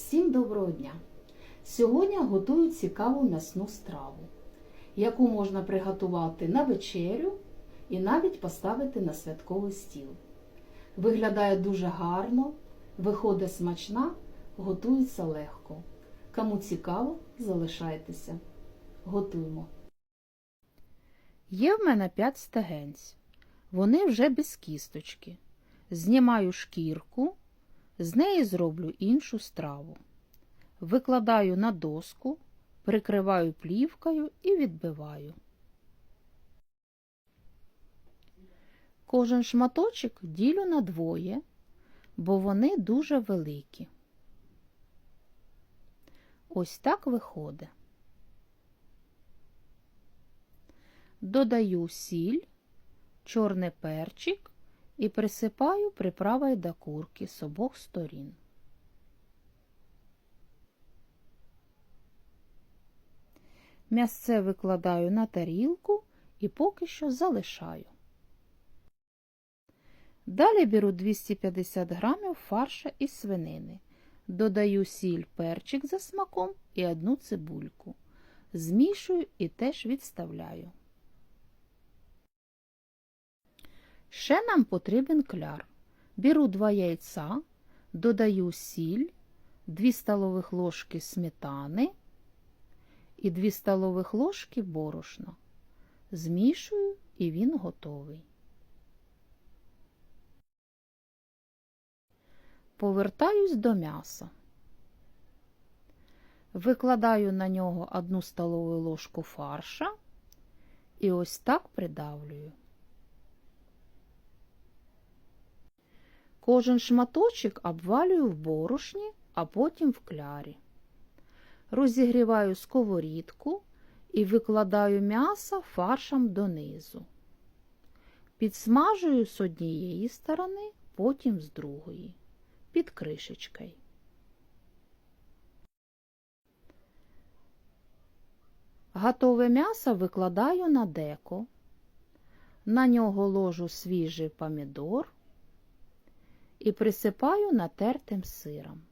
Всім доброго дня! Сьогодні готую цікаву м'ясну страву, яку можна приготувати на вечерю і навіть поставити на святковий стіл. Виглядає дуже гарно, виходить смачна, готується легко. Кому цікаво, залишайтеся. Готуємо. Є в мене 5 стегенць. Вони вже без кісточки. Знімаю шкірку. З неї зроблю іншу страву. Викладаю на доску, прикриваю плівкою і відбиваю. Кожен шматочок ділю на двоє, бо вони дуже великі. Ось так виходить. Додаю сіль, чорний перчик і присипаю приправою до курки з обох сторін. М'ясце викладаю на тарілку і поки що залишаю. Далі беру 250 грамів фарша із свинини. Додаю сіль, перчик за смаком і одну цибульку. Змішую і теж відставляю. Ще нам потрібен кляр. Беру два яйця, додаю сіль, 2 столових ложки сметани і 2 столових ложки борошна. Змішую і він готовий. Повертаюсь до м'яса. Викладаю на нього 1 столову ложку фарша і ось так придавлюю. Кожен шматочок обвалюю в борошні, а потім в клярі. Розігріваю сковорідку і викладаю м'ясо фаршем донизу. Підсмажую з однієї сторони, потім з другої, під кришечкою. Готове м'ясо викладаю на деко. На нього ложу свіжий помідор і присипаю натертим сиром.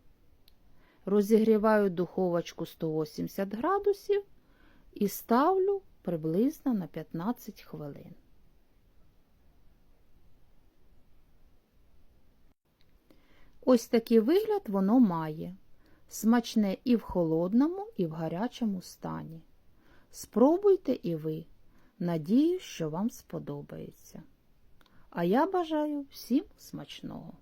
Розігріваю духовочку 180 градусів і ставлю приблизно на 15 хвилин. Ось такий вигляд воно має. Смачне і в холодному, і в гарячому стані. Спробуйте і ви. Надію, що вам сподобається. А я бажаю всім смачного!